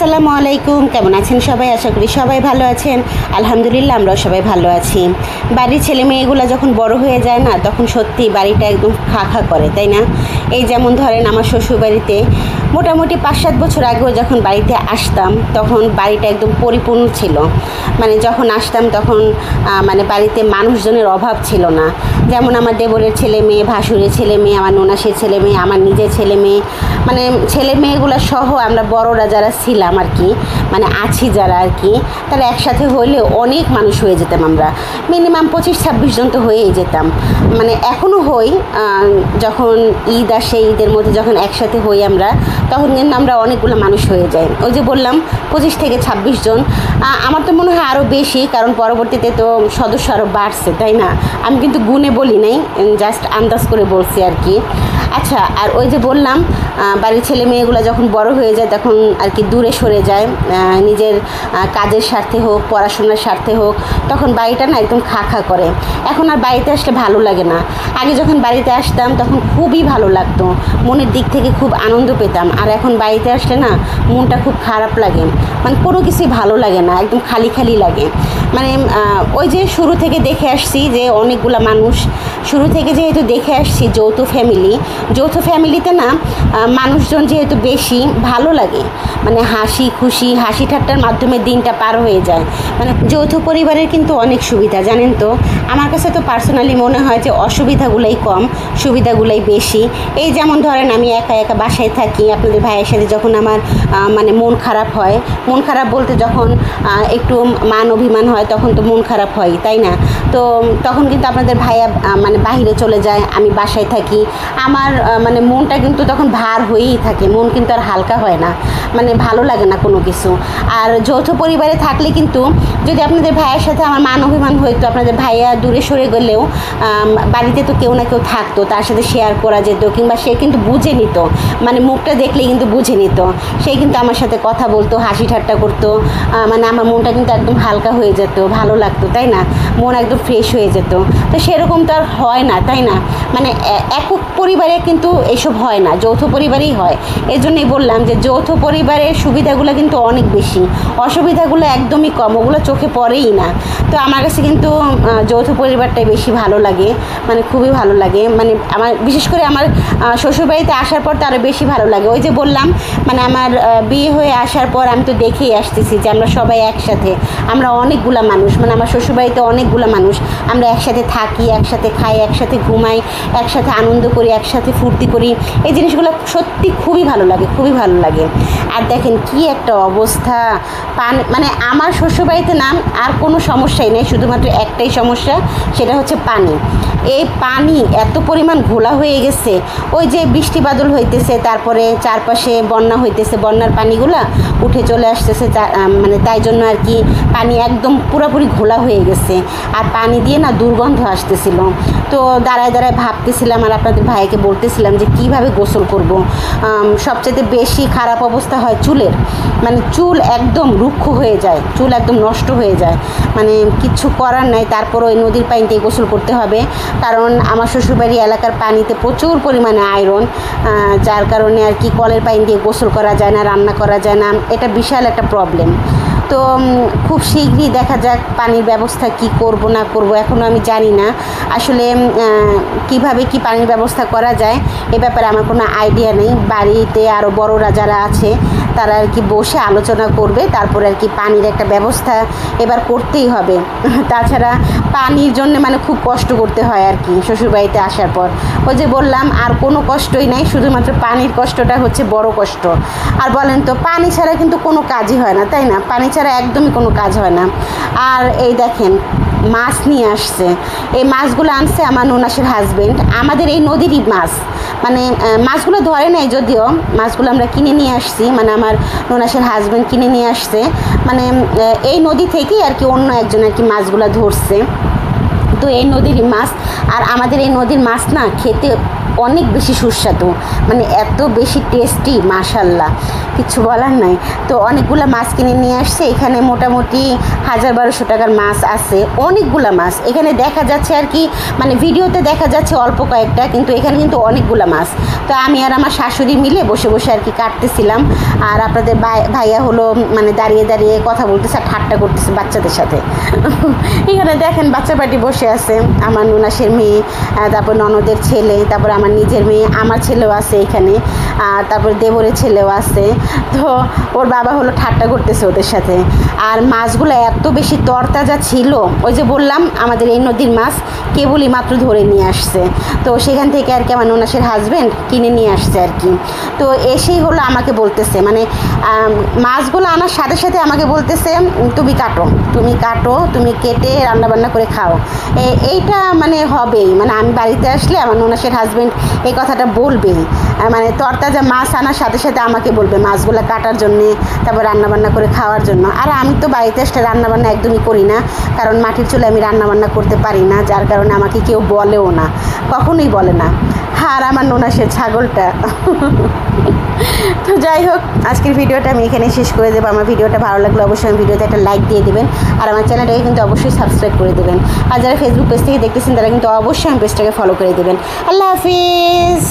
আসসালামু আলাইকুম। কেমন আছেন সবাই? আশা করি সবাই ভালো আছেন। আলহামদুলিল্লাহ, আমরাও সবাই ভালো আছি। বাড়ির ছেলে মেয়েগুলো যখন বড় হয়ে যায় না, তখন সত্যি বাড়িটা একদম খা খা করে, তাই না? এই যেমন ধরেন আমার শ্বশুর বাড়িতে মোটামুটি পাঁচ সাত বছর আগেও যখন বাড়িতে আসতাম, তখন বাড়িটা একদম পরিপূর্ণ ছিল। মানে যখন আসতাম তখন মানে বাড়িতে মানুষজনের অভাব ছিল না। যেমন আমার দেবরের ছেলে মেয়ে, ভাসুরের ছেলে মেয়ে, আমার ননাসের ছেলে মেয়ে, আমার নিজের ছেলে মেয়ে। মানে ছেলে মেয়েগুলো সহ আমরা বড়রা যারা ছিলাম আর কি মানে আছি যারা আর কি, তারা একসাথে হইলে অনেক মানুষ হয়ে যেতাম আমরা। মিনিমাম পঁচিশ ছাব্বিশ জন তো হয়েই যেতাম। মানে এখনও হই যখন ঈদ আসে, ঈদের মধ্যে যখন একসাথে হই আমরা তখন কিন্তু আমরা অনেকগুলো মানুষ হয়ে যাই ওই যে বললাম, পঁচিশ থেকে ছাব্বিশ জন। আমার তো মনে হয় আরও বেশি, কারণ পরবর্তীতে তো সদস্য আরও বাড়ছে, তাই না? আমি কিন্তু গুণে বলি নাই জাস্ট আন্দাজ করে বলছি আর কি। আচ্ছা আর ওই যে বললাম বাড়ির ছেলে মেয়েগুলো যখন বড় হয়ে যায়, তখন আর কি দূরে সরে যায় নিজের কাজের স্বার্থে হোক, পড়াশোনার স্বার্থে হোক, তখন বাড়িটা না একদম খা খা করে। এখন আর বাড়িতে আসলে ভালো লাগে না। আগে যখন বাড়িতে আসতাম, তখন খুবই ভালো লাগতো। মনের দিক থেকে খুব আনন্দ পেতাম। আর এখন বাড়িতে আসলে না, মনটা খুব খারাপ লাগে। মানে কোনো কিছুই ভালো লাগে না, একদম খালি খালি লাগে। মানে ওই যে শুরু থেকে দেখে আসছি যে অনেকগুলা মানুষ শুরু থেকে যেহেতু দেখে আসছি যৌথ ফ্যামিলি যৌথ ফ্যামিলিতে না মানুষজন যেহেতু বেশি ভালো লাগে। মানে হাসি খুশি, হাসি ঠাট্টার মাধ্যমে দিনটা পার হয়ে যায়। মানে যৌথ পরিবারের কিন্তু অনেক সুবিধা, জানেন তো? আমার কাছে তো পার্সোনালি মনে হয় যে অসুবিধাগুলোই কম, সুবিধাগুলোই বেশি। এই যেমন ধরেন আমি একা একা বাসায় থাকি, আপনাদের ভাইয়ের সাথে যখন আমার মানে মন খারাপ হয়, মন খারাপ বলতে যখন একটু মান অভিমান হয়, তখন তো মন খারাপ হয় তাই না? তো তখন কিন্তু আপনাদের ভাইয়া মানে বাহিরে চলে যায়, আমি বাসায় থাকি। আমার মানে মনটা কিন্তু তখন ভার হয়েই থাকে, মন কিন্তু আর হালকা হয় না মানে ভালো লাগে না কোনো কিছু। আর যৌথ পরিবারে থাকলে কিন্তু যদি আপনাদের ভাইয়ের সাথে আমার মান অভিমান হইতো, আপনাদের ভাইয়া দূরে সরে গেলেও বাড়িতে তো কেউ না কেউ থাকতো, তার সাথে শেয়ার করা যেত, কিংবা সে কিন্তু বুঝে নিত মানে মুখটা দেখলেই কিন্তু বুঝে নিত। সে কিন্তু আমার সাথে কথা বলতো, হাসি ঠাট্টা করতো মানে আমার মনটা কিন্তু একদম হালকা হয়ে যেত, ভালো লাগতো, তাই না? মন একদম ফ্রেশ হয়ে যেত। তো সেরকম তো আর হয় না, তাই না? মানে একক পরিবারে কিন্তু এসব হয় না, যৌথ পরিবারেই হয়। এই জন্যই বললাম যে যৌথ পরিবারের সুবিধাগুলো কিন্তু অনেক বেশি। অসুবিধাগুলো একদমই কম, ওগুলো চোখে পড়েই না। তো আমার কাছে কিন্তু যৌথ পরিবারটাই বেশি ভালো লাগে মানে খুবই ভালো লাগে। মানে আমার, বিশেষ করে আমার শ্বশুরবাড়িতে আসার পর তো আরও বেশি ভালো লাগে। ওই যে বললাম মানে আমার বিয়ে হয়ে আসার পর আমি তো দেখেই আসতেছি যে আমরা সবাই একসাথে। আমরা অনেকগুলা মানুষ মানে আমার শ্বশুরবাড়িতে অনেকগুলা মানুষ, আমরা একসাথে থাকি, একসাথে খাই। একসাথে ঘুমাই, একসাথে আনন্দ করি, একসাথে ফুর্তি করি। এই জিনিসগুলো সত্যি খুবই ভালো লাগে, খুবই ভালো লাগে। আর দেখেন কি একটা অবস্থা। পান মানে আমার শ্বশুরবাড়িতে নাম আর কোনো সমস্যাই নেই, শুধুমাত্র একটাই সমস্যা, সেটা হচ্ছে পানি। এই পানি এত পরিমাণ ঘোলা হয়ে গেছে, ওই যে বৃষ্টি বাদল হইতেছে, তারপরে চারপাশে বন্যা হইতেছে, বন্যার পানিগুলা উঠে চলে আসতেছে মানে তাই জন্য আর কি পানি একদম পুরোপুরি ঘোলা হয়ে গেছে। আর পানি দিয়ে না দুর্গন্ধ আসতেছিল। তো দাঁড়ায় দাঁড়ায় ভাবতেছিলাম আর আপনাদের ভাইকে বলতেছিলাম যে কীভাবে গোসল করব। সবচেয়ে বেশি খারাপ অবস্থা হয় চুলের। মানে চুল একদম রুক্ষ হয়ে যায়, চুল একদম নষ্ট হয়ে যায়। মানে কিচ্ছু করার নাই, তারপর ওই নদীর পানিতে গোসল করতে হবে। কারণ আমার শ্বশুরবাড়ি এলাকার পানিতে প্রচুর পরিমাণে আয়রন যার কারণে আর কি কলের পানি দিয়ে গোসল করা যায় না, রান্না করা যায় না, এটা বিশাল একটা প্রবলেম তো খুব শীঘ্রই দেখা যাক পানির ব্যবস্থা কি করব, না করব এখনও আমি জানি না। আসলে কীভাবে কি পানির ব্যবস্থা করা যায়, এ ব্যাপারে আমার কোনো আইডিয়া নেই। বাড়িতে আরও বড়রা যারা আছে, তারা আর কি বসে আলোচনা করবে, তারপরে আর কি পানির একটা ব্যবস্থা এবার করতেই হবে। তাছাড়া পানির জন্য মানে খুব কষ্ট করতে হয় আর কি, শ্বশুরবাড়িতে আসার পর। ওই যে বললাম, আর কোনো কষ্টই নাই, শুধুমাত্র পানির কষ্টটা হচ্ছে বড় কষ্ট। আর বলেন তো, পানি ছাড়া কিন্তু কোনো কাজই হয় না, তাই না? পানি ছাড়া একদমই কোনো কাজ হয় না। আর এই দেখেন, মাছ নিয়ে আসছে। এই মাছগুলো আনছে আমার ননাসের হাজবেন্ড আমাদের এই নদীরই মাছ। মানে মাছগুলো ধরে নাই যদিও। মাছগুলো আমরা কিনে নিয়ে আসছি। মানে আমার ননাসের হাজবেন্ড কিনে নিয়ে আসছে। মানে এই নদী থেকেই আর কি অন্য একজন আর কি মাছগুলো ধরছে। তো এই নদীর মাছ। আর আমাদের এই নদীর মাছ না খেতে অনেক বেশি সুস্বাদু। মানে এত বেশি টেস্টি মাশাল্লাহ কিছু বলার নাই। তো অনেকগুলো মাছ কিনে নিয়ে আসছে। এখানে মোটামুটি হাজার বারোশো টাকার মাছ আছে। অনেকগুলো মাছ। এখানে দেখা যাচ্ছে আর কি মানে ভিডিওতে দেখা যাচ্ছে অল্প কয়েকটা, কিন্তু এখানে কিন্তু অনেকগুলো মাছ। তো আমি আর আমার শাশুড়ি মিলে বসে বসে আর কি কাটতেছিলাম। আর আপনাদের ভাই- ভাইয়া হলো মানে দাঁড়িয়ে দাঁড়িয়ে কথা বলতেছে আর ঠাট্টা করতেছে বাচ্চাদের সাথে। এখানে দেখেন বাচ্চা পার্টি বসে আছে। আমার নুনাসের মেয়ে তারপর ননদের ছেলে, তারপর আমার নিজের মেয়ে, আমার ছেলেও আছে এখানে, আর তারপর দেবরের ছেলেও আছে। তো ওর বাবা হলো ঠাট্টা করতেছে ওদের সাথে। আর মাছগুলো এত বেশি তরতাজা ছিল, ওই যে বললাম, আমাদের এই নদীর মাছ কেবলই মাত্র ধরে নিয়ে আসছে। তো সেখান থেকে আর কি আমার ননাসের হাজব্যান্ড কিনে নিয়ে আসছে আর কি। তো এসেই হলো আমাকে বলতেছে মানে মাছগুলো আনার সাথে সাথে আমাকে বলতেছে, তুমি কাটো তুমি কাটো, তুমি কেটে রান্না বান্না করে খাও। এইটা মানে হবেই মানে আমি বাড়িতে আসলে আমার ননাসের হাজব্যান্ড এই কথাটা বলবে। মানে তরতাজা মাছ আনার সাথে সাথে আমাকে বলবে মাছগুলো কাটার জন্যে, তারপর রান্নাবান্না করে খাওয়ার জন্য। আর আমি তো বাড়িতে আসলে রান্নাবান্না একদমই করি না, কারণ মাটির চুলে আমি রান্নাবান্না করতে পারি না, যার কারণে আমাকে কেউ বলেও না, কখনোই বলে না। আর আমার নোনা সে ছাগলটা। তো যাই হোক, আজকের ভিডিওটা আমি এখানে শেষ করে দেবো। আমার ভিডিওটা ভালো লাগলে অবশ্যই আমি ভিডিওতে একটা লাইক দিয়ে দেবেন। আর আমার চ্যানেলটাকে কিন্তু অবশ্যই সাবস্ক্রাইব করে দেবেন। আর যারা ফেসবুক পেজ থেকে দেখতেছেন, তারা কিন্তু অবশ্যই আমি পেজটাকে ফলো করে দেবেন। আল্লাহ হাফিজ!